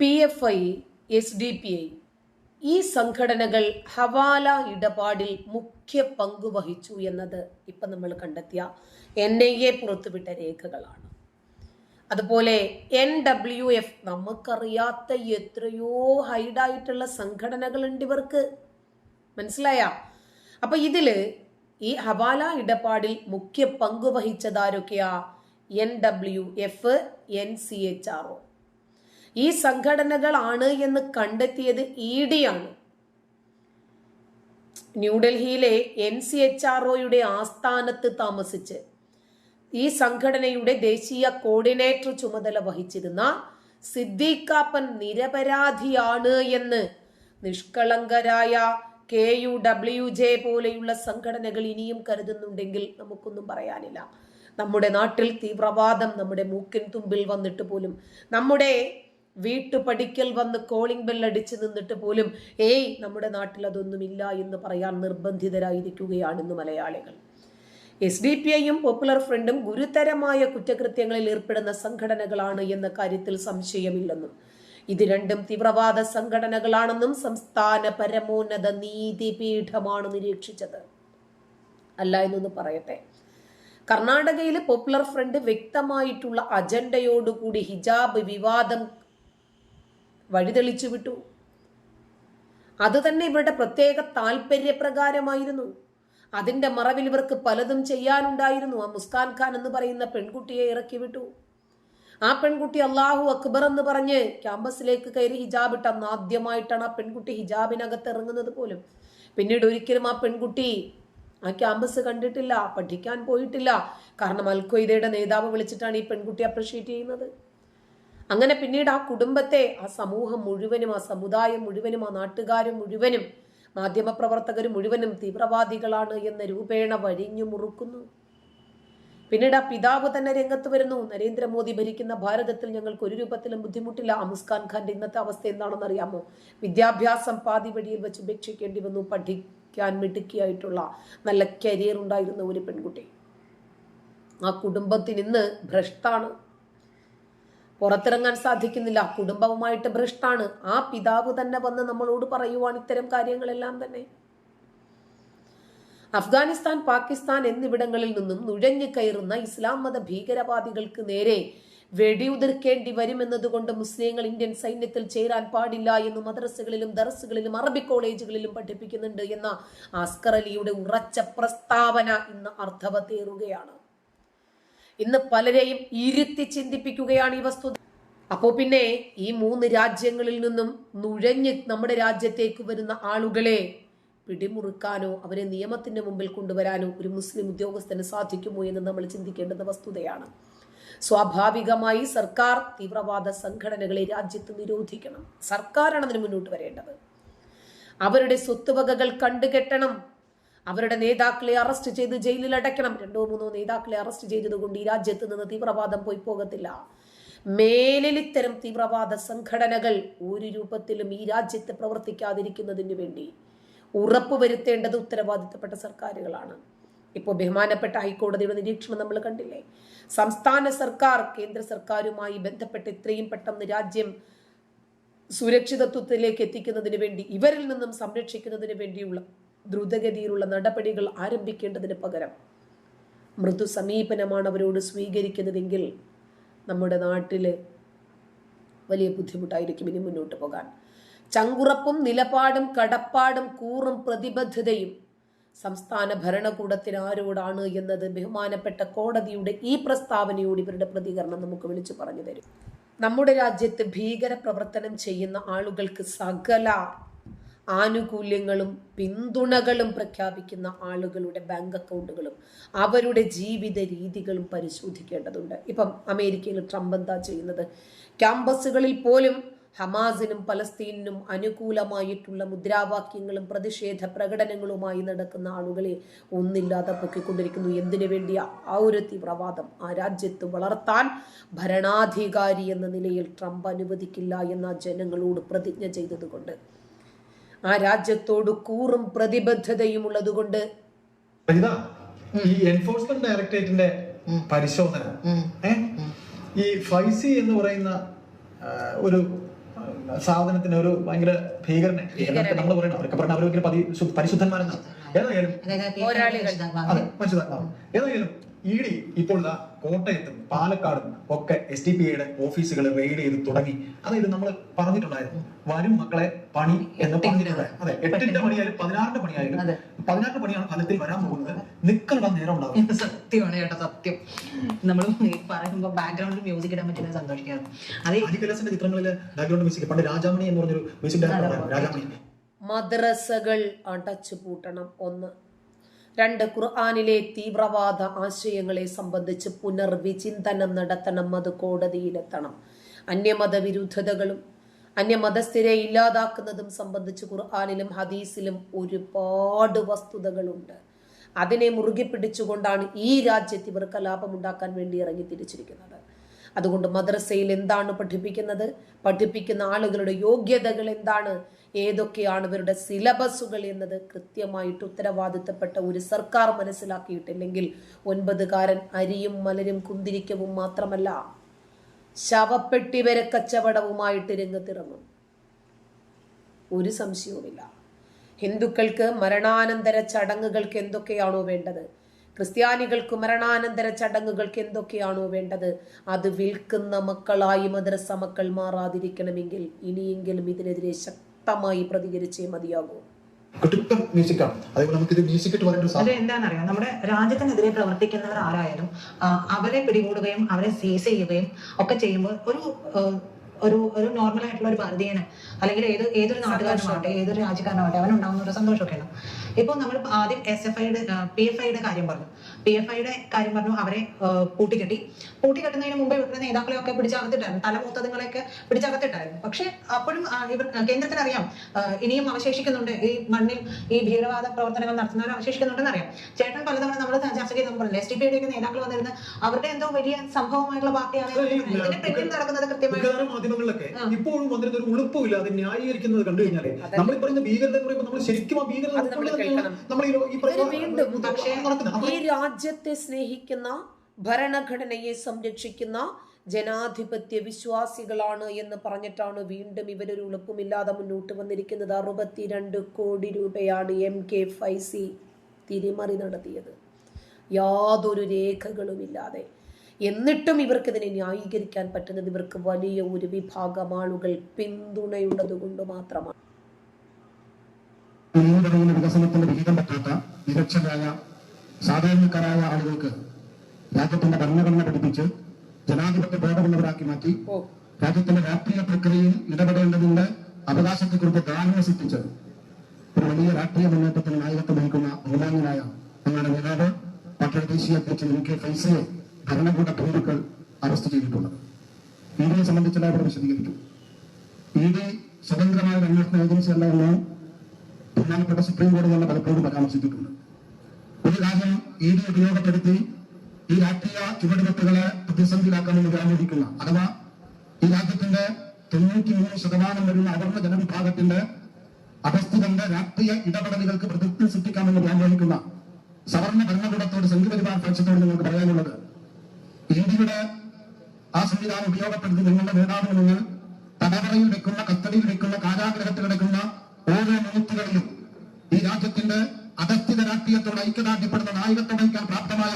P F I S D P I ഈ സംഘടനകൾ ഹവാല ഇടപാടിൽ മുഖ്യ പങ്ക് വഹിച്ചു എന്നത് ഇപ്പം നമ്മൾ കണ്ടെത്തിയ എൻ ഐ എ പുറത്തുവിട്ട രേഖകളാണ്. അതുപോലെ എൻ ഡബ്ല്യു എഫ് നമുക്കറിയാത്ത എത്രയോ ഹൈഡായിട്ടുള്ള സംഘടനകളുണ്ട് ഇവർക്ക്. മനസ്സിലായ? അപ്പൊ ഇതിൽ ഈ ഹവാല ഇടപാടിൽ മുഖ്യ പങ്ക് വഹിച്ചതാരൊക്കെയാ? N W F N C H R O ഈ സംഘടനകളാണ് എന്ന് കണ്ടെത്തിയത് ഇ ഡി ആണ്. ന്യൂഡൽഹിയിലെ എൻ സി എച്ച് ആർ ഒയുടെ ആസ്ഥാനത്ത് താമസിച്ച് ഈ സംഘടനയുടെ ദേശീയ കോർഡിനേറ്റർ ചുമതല വഹിച്ചിരുന്ന സിദ്ദീഖാപ്പൻ നിരപരാധിയാണ് എന്ന് നിഷ്കളങ്കരായ കെ യു ഡബ്ല്യു ജെ പോലെയുള്ള സംഘടനകൾ ഇനിയും കരുതുന്നുണ്ടെങ്കിൽ നമുക്കൊന്നും പറയാനില്ല. നമ്മുടെ നാട്ടിൽ തീവ്രവാദം നമ്മുടെ മൂക്കിൻ തുമ്പിൽ വന്നിട്ട് പോലും നമ്മുടെ വീട്ടുപടിക്കൽ വന്ന് കോളിംഗ് ബെൽ അടിച്ച് നിന്നിട്ട് പോലും ഏയ് നമ്മുടെ നാട്ടിൽ അതൊന്നുമില്ല എന്ന് പറയാൻ നിർബന്ധിതരായിരിക്കുകയാണ് ഇന്ന് മലയാളികൾ എസ് ഡി പി ഐയും പോപ്പുലർ ഫ്രണ്ടും ഗുരുതരമായ കുറ്റകൃത്യങ്ങളിൽ ഏർപ്പെടുന്ന സംഘടനകളാണ് എന്ന കാര്യത്തിൽ സംശയമില്ലെന്നും ഇത് രണ്ടും തീവ്രവാദ സംഘടനകളാണെന്നും സംസ്ഥാന പരമോന്നത നീതിപീഠമാണ് നിരീക്ഷിച്ചത്. അല്ല എന്നൊന്ന് പറയട്ടെ. കർണാടകയിലെ പോപ്പുലർ ഫ്രണ്ട് വ്യക്തമായിട്ടുള്ള അജണ്ടയോടുകൂടി ഹിജാബ് വിവാദം വഴിതെളിച്ചു വിട്ടു. അതുതന്നെ ഇവരുടെ പ്രത്യേക താല്പര്യപ്രകാരമായിരുന്നു അതിന്റെ മറവിൽ ഇവർക്ക് പലതും ചെയ്യാനുണ്ടായിരുന്നു. ആ മുസ്കാൻ ഖാൻ എന്ന് പറയുന്ന പെൺകുട്ടിയെ ഇറക്കി വിട്ടു. ആ പെൺകുട്ടി അള്ളാഹു അക്ബർ എന്ന് പറഞ്ഞ് ക്യാമ്പസിലേക്ക് കയറി ഹിജാബ് ഇട്ട അന്ന് ആദ്യമായിട്ടാണ് ആ പെൺകുട്ടി ഹിജാബിനകത്ത് ഇറങ്ങുന്നത് പോലും. പിന്നീട് ഒരിക്കലും ആ പെൺകുട്ടി ആ ക്യാമ്പസ് കണ്ടിട്ടില്ല പഠിക്കാൻ പോയിട്ടില്ല. കാരണം അൽഖ്വയ്ദയുടെ നേതാവ് വിളിച്ചിട്ടാണ് ഈ പെൺകുട്ടി അപ്രിഷ്യേറ്റ് ചെയ്യുന്നത്. അങ്ങനെ പിന്നീട് ആ കുടുംബത്തെ ആ സമൂഹം മുഴുവനും ആ സമുദായം മുഴുവനും ആ നാട്ടുകാരും മുഴുവനും മാധ്യമപ്രവർത്തകർ മുഴുവനും തീവ്രവാദികളാണ് എന്ന രൂപേണ വഴിഞ്ഞു മുറുക്കുന്നു. പിന്നീട് ആ പിതാവ് തന്നെ രംഗത്ത് വരുന്നു. നരേന്ദ്രമോദി ഭരിക്കുന്ന ഭാരതത്തിൽ ഞങ്ങൾക്ക് ഒരു രൂപത്തിലും ബുദ്ധിമുട്ടില്ല. അമുസ്ഖാൻ ഖാന്റെ ഇന്നത്തെ അവസ്ഥ എന്താണെന്ന് അറിയാമോ വിദ്യാഭ്യാസം പാതി വഴിയിൽ വെച്ച് ഉപേക്ഷിക്കേണ്ടി വന്നു. പഠിക്കാൻ മിടുക്കിയായിട്ടുള്ള നല്ല കരിയർ ഉണ്ടായിരുന്ന ഒരു പെൺകുട്ടി. ആ കുടുംബത്തിന് ഇന്ന് ഭ്രഷ്ടാണ്. പുറത്തിറങ്ങാൻ സാധിക്കുന്നില്ല. കുടുംബവുമായിട്ട് ഭ്രഷ്ടാണ്. ആ പിതാവ് തന്നെ വന്ന് നമ്മളോട് പറയുവാൻ ഇത്തരം കാര്യങ്ങളെല്ലാം തന്നെ. അഫ്ഗാനിസ്ഥാൻ പാകിസ്ഥാൻ എന്നിവിടങ്ങളിൽ നിന്നും നുഴഞ്ഞു കയറുന്ന ഇസ്ലാം മത ഭീകരവാദികൾക്ക് നേരെ വെടിയുതിർക്കേണ്ടി വരുമെന്നതുകൊണ്ട് മുസ്ലിങ്ങൾ ഇന്ത്യൻ സൈന്യത്തിൽ ചേരാൻ പാടില്ല എന്ന് മദ്രസകളിലും ദർസുകളിലും അറബി കോളേജുകളിലും പഠിപ്പിക്കുന്നുണ്ട് എന്ന ആസ്കർ അലിയുടെ ഉറച്ച പ്രസ്താവന ഇന്ന് അർത്ഥവത്തേറുകയാണ്. ഇന്ന് പലരെയും ഇരുത്തി ചിന്തിപ്പിക്കുകയാണ് ഈ വസ്തുത. അപ്പോ പിന്നെ ഈ മൂന്ന് രാജ്യങ്ങളിൽ നിന്നും നുഴഞ്ഞ് നമ്മുടെ രാജ്യത്തേക്ക് വരുന്ന ആളുകളെ പിടിമുറുക്കാനോ അവരെ നിയമത്തിന്റെ മുമ്പിൽ കൊണ്ടുവരാനോ ഒരു മുസ്ലിം ഉദ്യോഗസ്ഥന് സാധിക്കുമോ എന്ന് നമ്മൾ ചിന്തിക്കേണ്ടത് വസ്തുതയാണ്. സ്വാഭാവികമായി സർക്കാർ തീവ്രവാദ സംഘടനകളെ രാജ്യത്ത് നിരോധിക്കണം. സർക്കാരാണ് അതിന് മുന്നോട്ട് വരേണ്ടത്. അവരുടെ സ്വത്തുവകകൾ കണ്ടുകെട്ടണം. അവരുടെ നേതാക്കളെ അറസ്റ്റ് ചെയ്ത് ജയിലിൽ അടയ്ക്കണം. രണ്ടോ മൂന്നോ നേതാക്കളെ അറസ്റ്റ് ചെയ്തതുകൊണ്ട് ഈ രാജ്യത്ത് നിന്ന് തീവ്രവാദം പോയി പോകത്തില്ല. മേലിൽ ഇത്തരം തീവ്രവാദ സംഘടനകൾ ഒരു രൂപത്തിലും ഈ രാജ്യത്ത് പ്രവർത്തിക്കാതിരിക്കുന്നതിന് വേണ്ടി ഉറപ്പുവരുത്തേണ്ടത് ഉത്തരവാദിത്തപ്പെട്ട സർക്കാരുകളാണ്. ഇപ്പോൾ ബഹുമാനപ്പെട്ട ഹൈക്കോടതിയുടെ നിരീക്ഷണം നമ്മൾ കണ്ടില്ലേ? സംസ്ഥാന സർക്കാർ കേന്ദ്ര സർക്കാരുമായി ബന്ധപ്പെട്ട് ഇത്രയും പെട്ടെന്ന് രാജ്യം സുരക്ഷിതത്വത്തിലേക്ക് എത്തിക്കുന്നതിന് വേണ്ടി ഇവരിൽ നിന്നും സംരക്ഷിക്കുന്നതിന് വേണ്ടിയുള്ള ദ്രുതഗതിയിലുള്ള നടപടികൾ ആരംഭിക്കേണ്ടതിന് പകരം മൃദു സമീപനമാണ് അവരോട് സ്വീകരിക്കുന്നതെങ്കിൽ നമ്മുടെ നാട്ടിൽ വലിയ ബുദ്ധിമുട്ടായിരിക്കും ഇനി മുന്നോട്ട് പോകാൻ. ചങ്കുറപ്പും നിലപാടും കടപ്പാടും കൂറും പ്രതിബദ്ധതയും സംസ്ഥാന ഭരണകൂടത്തിന് ആരോടാണ് എന്നത് ബഹുമാനപ്പെട്ട കോടതിയുടെ ഈ പ്രസ്താവനയോട് ഇവരുടെ പ്രതികരണം നമുക്ക് വിളിച്ചു പറഞ്ഞു തരും. നമ്മുടെ രാജ്യത്ത് ഭീകര പ്രവർത്തനം ചെയ്യുന്ന ആളുകൾക്ക് സകല ആനുകൂല്യങ്ങളും പിന്തുണകളും പ്രഖ്യാപിക്കുന്ന ആളുകളുടെ ബാങ്ക് അക്കൗണ്ടുകളും അവരുടെ ജീവിത രീതികളും പരിശോധിക്കേണ്ടതുണ്ട്. ഇപ്പം അമേരിക്കയിൽ ട്രംപ് എന്താ ചെയ്യുന്നത്? ക്യാമ്പസുകളിൽ പോലും ഹമാസിനും പലസ്തീനിനും അനുകൂലമായിട്ടുള്ള മുദ്രാവാക്യങ്ങളും പ്രതിഷേധ പ്രകടനങ്ങളുമായി നടക്കുന്ന ആളുകളെ ഒന്നില്ലാതെ പൊക്കിക്കൊണ്ടിരിക്കുന്നു. എന്തിനു വേണ്ടിയ ആ ഒരു തീവ്രവാദം? ആ രാജ്യത്ത് വളർത്താൻ ഭരണാധികാരി എന്ന നിലയിൽ ട്രംപ് അനുവദിക്കില്ല എന്ന ജനങ്ങളോട് പ്രതിജ്ഞ ചെയ്തതുകൊണ്ട്. ആ രാജ്യത്തോട് കൂറും പ്രതിബദ്ധതയും ഉള്ളതുകൊണ്ട് ഈ എൻഫോഴ്സ്മെന്റ് ഡയറക്ടറേറ്റിന്റെ പരിശോധന ഈ ഫൈസി എന്ന് പറയുന്ന ഒരു സാധനത്തിന് ഒരു ഭയങ്കര ഭീകരനെ നമ്മൾ പറയണം അവരൊക്കെ പറഞ്ഞ ശു- പരിശുദ്ധന്മാരെന്നാണ്. ഏതായാലും ഏതായാലും ഇ ഡി ഇപ്പോൾ കോട്ടയത്തും പാലക്കാടും ഒക്കെ എസ് ടി പി ഐയുടെ ഓഫീസുകൾ റെയ്ഡ് ചെയ്ത് തുടങ്ങി. അതായത് നമ്മൾ പറഞ്ഞിട്ടുണ്ടായിരുന്നു വരും മക്കളെ പണി എന്ന് പറഞ്ഞിട്ടുണ്ടായിരുന്നു അതെ എട്ടിന്റെ പണിയായാലും പതിനാറിന്റെ പണിയായാലും അതെ. പതിനാറിന്റെ പണിയാണ് ഫലത്തിൽ വരാൻ പോകുന്നത്. നിക്കളുടെ നേരം ഉണ്ടാവും. സത്യമാണ് കേട്ടോ സത്യം. നമ്മൾ പറയുമ്പോൾ ബാക്ക്ഗ്രൗണ്ടിൽ മ്യൂസിക് ഇടാൻ പറ്റുന്ന സന്തോഷിക്കാറ് അതെ. ആദി ചിത്രങ്ങളിൽ ബാക്ക്ഗ്രൗണ്ട് മ്യൂസിക് പണ്ട് രാജാമണി എന്ന് പറഞ്ഞൊരു മ്യൂസിക് ഡയറക്ടർ. രാജാമണി. മദ്രസകൾ അടച്ചുപൂട്ടണം ഒന്ന്. രണ്ട് ഖുർആാനിലെ തീവ്രവാദ ആശയങ്ങളെ സംബന്ധിച്ച് പുനർവിചിന്തനം നടത്തണം അത് കോടതിയിലെത്തണം. അന്യമത വിരുദ്ധതകളും അന്യമതസ്ഥരെ ഇല്ലാതാക്കുന്നതും സംബന്ധിച്ച് ഖുർആാനിലും ഹദീസിലും ഒരുപാട് വസ്തുതകളുണ്ട്. അതിനെ മുറുകെ പിടിച്ചുകൊണ്ടാണ് ഈ രാജ്യത്ത് ഇവർ കലാപമുണ്ടാക്കാൻ വേണ്ടി ഇറങ്ങി തിരിച്ചിരിക്കുന്നത്. അതുകൊണ്ട് മദ്രസയിൽ എന്താണ് പഠിപ്പിക്കുന്നത്? പഠിപ്പിക്കുന്ന ആളുകളുടെ യോഗ്യതകൾ എന്താണ്? ഏതൊക്കെയാണ് ഇവരുടെ സിലബസുകൾ എന്നത്? കൃത്യമായിട്ട് ഉത്തരവാദിത്തപ്പെട്ട ഒരു സർക്കാർ മനസ്സിലാക്കിയിട്ടില്ലെങ്കിൽ ഒൻപതുകാരൻ അരിയും മലരും കുന്തിരിക്കവും മാത്രമല്ല ശവപ്പെട്ടി വരെ കച്ചവടവുമായിട്ട് രംഗത്തിറങ്ങും. ഒരു സംശയവുമില്ല. ഹിന്ദുക്കൾക്ക് മരണാനന്തര ചടങ്ങുകൾക്ക് എന്തൊക്കെയാണോ വേണ്ടത്? ക്രിസ്ത്യാനികൾക്ക് മരണാനന്തര ചടങ്ങുകൾക്ക് എന്തൊക്കെയാണോ വേണ്ടത്? അത് വിൽക്കുന്ന മക്കളായി മദ്രസ മക്കൾ മാറാതിരിക്കണമെങ്കിൽ ഇനിയെങ്കിലും ഇതിനെതിരെ ശക്തമായി പ്രതികരിച്ചേ മതിയാകൂ. കുട്ടിപ്പം മ്യൂസിക്കാണ് അതേപോലെ നമുക്ക് ഇത് മ്യൂസിക് ഇട്ട് പറയേണ്ട ഒരു അത് എന്താണെന്നറിയാം? നമ്മുടെ രാജ്യത്തിനെതിരെ പ്രവർത്തിക്കുന്നവർ ആരായാലും അവരെ പിടികൂടുകയും അവരെ സീസ് ചെയ്യുകയും ഒക്കെ ചെയ്യുമ്പോൾ ഒരു ഒരു ഒരു നോർമൽ ആയിട്ടുള്ള ഒരു ഭാരതീയന് അല്ലെങ്കിൽ ഏത് ഏതൊരു നാട്ടുകാരനാവട്ടെ ഏതൊരു രാജ്യക്കാരനാവട്ടെ അവൻ ഉണ്ടാകുന്ന ഒരു സന്തോഷമൊക്കെയാണ്. ഇപ്പോൾ നമ്മൾ ആദ്യം എസ് എഫ് ഐയുടെ പി എഫ് ഐയുടെ കാര്യം പറഞ്ഞു. പി എഫ് ഐയുടെ കാര്യം പറഞ്ഞു അവരെ കൂട്ടിക്കെട്ടി പൂട്ടിക്കെട്ടി. പൂട്ടിക്കെട്ടുന്നതിന് മുമ്പേ ഇവരുടെ നേതാക്കളെ ഒക്കെ പിടിച്ചകത്തിട്ടായിരുന്നു തലമൂത്തതുങ്ങളെയൊക്കെ പിടിച്ചകത്തിട്ടായിരുന്നു. പക്ഷെ അപ്പോഴും ഇവർ കേന്ദ്രത്തിന് അറിയാം ഇനിയും അവശേഷിക്കുന്നുണ്ട്. ഈ മണ്ണിൽ ഈ ഭീകരവാദ പ്രവർത്തനങ്ങൾ നടത്തുന്നവർ അവശേഷിക്കുന്നുണ്ടെന്ന് അറിയാം. ചേട്ടൻ പലതവണ നമ്മൾ ചർച്ച ചെയ്ത് നമ്മൾ പറഞ്ഞു. എസ് ഡി പിയുടെ ഒക്കെ നേതാക്കൾ വന്നിരുന്നു അവരുടെ എന്തോ വലിയ സംഭവമായിട്ടുള്ള പാർട്ടിയാണ് ഇതിന് പിന്നിൽ നടക്കുന്നത് കൃത്യമായി മാധ്യമങ്ങളിലൊക്കെ ഇപ്പോഴും വന്നിരുന്ന ഒരു ഉളുപ്പുമില്ല അത് ന്യായീകരിക്കുന്നത് കണ്ടു കഴിഞ്ഞാൽ. നമ്മൾ പറയുന്ന ഭീകരത എന്ന് പറയുമ്പോൾ നമ്മൾ ശരിക്കും ആ ഭീകരത നമ്മൾ ഈ പറയുന്ന ഈ രാജ്യത്തെ സ്നേഹിക്കുന്ന ഭരണഘടനയെ സംരക്ഷിക്കുന്ന ജനാധിപത്യ വിശ്വാസികളാണ് എന്ന് പറഞ്ഞിട്ടാണ് വീണ്ടും ഇവരൊരു എളുപ്പമില്ലാതെ മുന്നോട്ട് വന്നിരിക്കുന്നത്. അറുപത്തിരണ്ട് കോടി രൂപയാണ് എം കെ ഫൈസി തിരിമറി നടത്തിയത്. യാതൊരു രേഖകളുമില്ലാതെ. എന്നിട്ടും ഇവർക്കിതിനെ ന്യായീകരിക്കാൻ പറ്റുന്നത് ഇവർക്ക് വലിയ ഒരു വിഭാഗം ആളുകൾ പിന്തുണയുള്ളത് കൊണ്ട് മാത്രമാണ്. വികസനത്തിന്റെ വിഹിതം പറ്റാത്ത നിരക്ഷരായ സാധാരണക്കാരായ ആളുകൾക്ക് രാജ്യത്തിന്റെ ഭരണഘടന പഠിപ്പിച്ച് ജനാധിപത്യ ബോധമുള്ളവരാക്കി മാറ്റി രാജ്യത്തിന്റെ രാഷ്ട്രീയ പ്രക്രിയയിൽ ഇടപെടേണ്ടതിന്റെ അവകാശത്തെക്കുറിച്ച് ധാരണ സൃഷ്ടിച്ച് ഒരു വലിയ രാഷ്ട്രീയ മുന്നേറ്റത്തിന് നായകത്വം വഹിക്കുന്ന ബഹുമാന്യനായ ഞങ്ങളുടെ നേതാവ് പാർട്ടിയുടെ ദേശീയ അധ്യക്ഷൻ എം കെ ഫൈസയെ ഭരണകൂട ഭീരുക്കൾ അറസ്റ്റ് ചെയ്തിട്ടുള്ളത് ഇ ഡിയെ സംബന്ധിച്ചുള്ള ഇവിടെ വിശദീകരിക്കും. ഇ ഡി സ്വതന്ത്രമായ അന്വേഷണ ഏജൻസി അല്ല എന്ന് ബഹുമാനപ്പെട്ട സുപ്രീം കോടതി തന്നെ പലപ്പോഴും പരാമർശിച്ചിട്ടുണ്ട്. ഒരു കാര്യം ഇ ഡി ഉപയോഗപ്പെടുത്തി ഈ രാഷ്ട്രീയ ചുവടുവെപ്പുകളെ പ്രതിസന്ധിയിലാക്കാമെന്ന് വ്യാമോഹിക്കുന്ന അഥവാ ഈ രാജ്യത്തിന്റെ തൊണ്ണൂറ്റി മൂന്ന് ശതമാനം വരുന്ന അവർണ ജനവിഭാഗത്തിന്റെ അധസ്ഥിതന്റെ രാഷ്ട്രീയ ഇടപെടലുകൾക്ക് പ്രതിജ്ഞ സൃഷ്ടിക്കാമെന്ന് വ്യാമോഹിക്കുന്ന സവർണ ഭരണകൂടത്തോട് സംഘപരിവാർ പക്ഷത്തോട് നിങ്ങൾക്ക് പറയാനുള്ളത് ഇന്ത്യയുടെ ആ സംവിധാനം ഉപയോഗപ്പെടുത്തി നിങ്ങളുടെ നേതാവിന് നിങ്ങൾ തടവറയിൽ വെക്കുന്ന കസ്റ്റഡിയിൽ വെക്കുന്ന കാരാഗ്രഹത്തിൽ കിടക്കുന്ന ഓരോ മിനിറ്റുകളിലും ഈ രാജ്യത്തിന്റെ അധസ്ഥിത രാഷ്ട്രീയത്തോട് ഐക്യദാർഢ്യപ്പെടുന്ന നായകത്വം വഹിക്കാൻ പ്രാപ്തമായ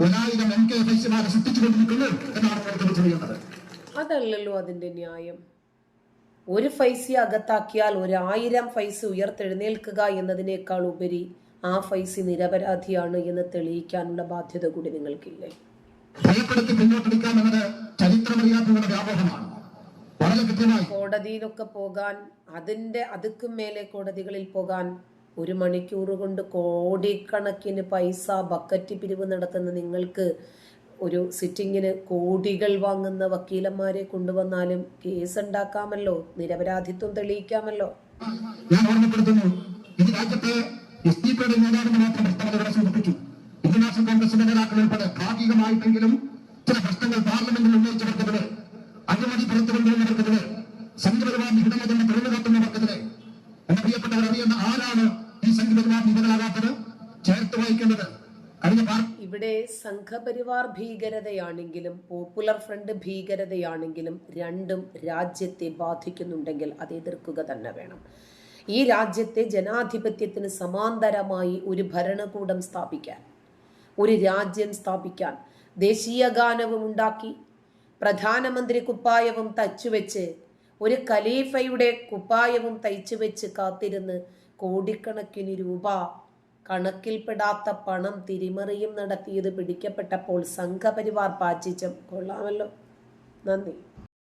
ഒരായിരം എം കെ ഫൈസിമാരെ സൃഷ്ടിച്ചുകൊണ്ടിരിക്കുന്നു എന്നാണ് തിരിച്ചറിയേണ്ടത് അതല്ലല്ലോ അതിന്റെ ന്യായം. ഒരു ഫൈസി അകത്താക്കിയാൽ ഒരായിരം ഫൈസ് ഉയർത്തെഴുന്നേൽക്കുക എന്നതിനേക്കാൾ ഉപരി ആ ഫൈസി നിരപരാധിയാണ് എന്ന് തെളിയിക്കാനുള്ള ബാധ്യത കൂടി നിങ്ങൾക്കില്ലേ? ഭയപ്പെടുത്തി പിന്നോട്ടടിക്കാം എന്നത് ചരിത്രമറിയാത്തവരുടെ വ്യാമോഹമാണ്. വളരെ കൃത്യമായി. കോടതിയിലൊക്കെ പോകാൻ അതിന്റെ അതുക്കും മേലെ കോടതികളിൽ പോകാൻ ഒരു മണിക്കൂർ കൊണ്ട് കോടിക്കണക്കിന് പൈസ ബക്കറ്റ് പിരിവ് നടത്തുന്ന നിങ്ങൾക്ക് ഒരു സിറ്റിങ്ങിന് കോടികൾ വാങ്ങുന്ന വക്കീലന്മാരെ കൊണ്ടുവന്നാലും കേസ് ഉണ്ടാക്കാമല്ലോ നിരപരാധിത്വം തെളിയിക്കാമല്ലോ. ഞാൻ ഓർമ്മപ്പെടുത്തുന്നു ഇത് രാജ്യത്തെ എസ് ഡി പിയുടെ നേതാവിന് മാത്രം സൂചിപ്പിച്ചു. ഇന്ത്യൻ കോൺഗ്രസിന്റെ നേതാക്കൾ ഉൾപ്പെടെ ഭാഗികമായിട്ടെങ്കിലും ചില പ്രശ്നങ്ങൾ പാർലമെന്റിൽ ഉന്നയിച്ചവർക്കെതിരെ അഴിമതി പുറത്തുകൊണ്ടുവന്നവർക്കെതിരെ സംഘപരിവാർ നിഹിതമെന്ന് തുറന്നു കാട്ടുന്നവർക്കെതിരെ എന്റെ പ്രിയപ്പെട്ടവർ അറിയുന്ന ആരാണ് ഈ സംഘപരിവാർ ഹിതകളാകാത്തത് ചേർത്ത് വായിക്കേണ്ടത് ഇവിടെ സംഘപരിവാർ ഭീകരതയാണെങ്കിലും പോപ്പുലർ ഫ്രണ്ട് ഭീകരതയാണെങ്കിലും രണ്ടും രാജ്യത്തെ ബാധിക്കുന്നുണ്ടെങ്കിൽ അത് എതിർക്കുക തന്നെ വേണം. ഈ രാജ്യത്തെ ജനാധിപത്യത്തിന് സമാന്തരമായി ഒരു ഭരണകൂടം സ്ഥാപിക്കാൻ. ഒരു രാജ്യം സ്ഥാപിക്കാൻ ദേശീയ ഗാനവും ഉണ്ടാക്കി. പ്രധാനമന്ത്രി കുപ്പായവും തച്ചുവെച്ച് ഒരു ഖലീഫയുടെ കുപ്പായവും തയ്ച്ചു വെച്ച് കാത്തിരുന്ന് കോടിക്കണക്കിന് രൂപ കണക്കിൽപ്പെടാത്ത പണം തിരിമറിയും നടത്തിയത് പിടിക്കപ്പെട്ടപ്പോൾ സംഘപരിവാർ പാച്ചിച്ചം കൊള്ളാമല്ലോ. നന്ദി.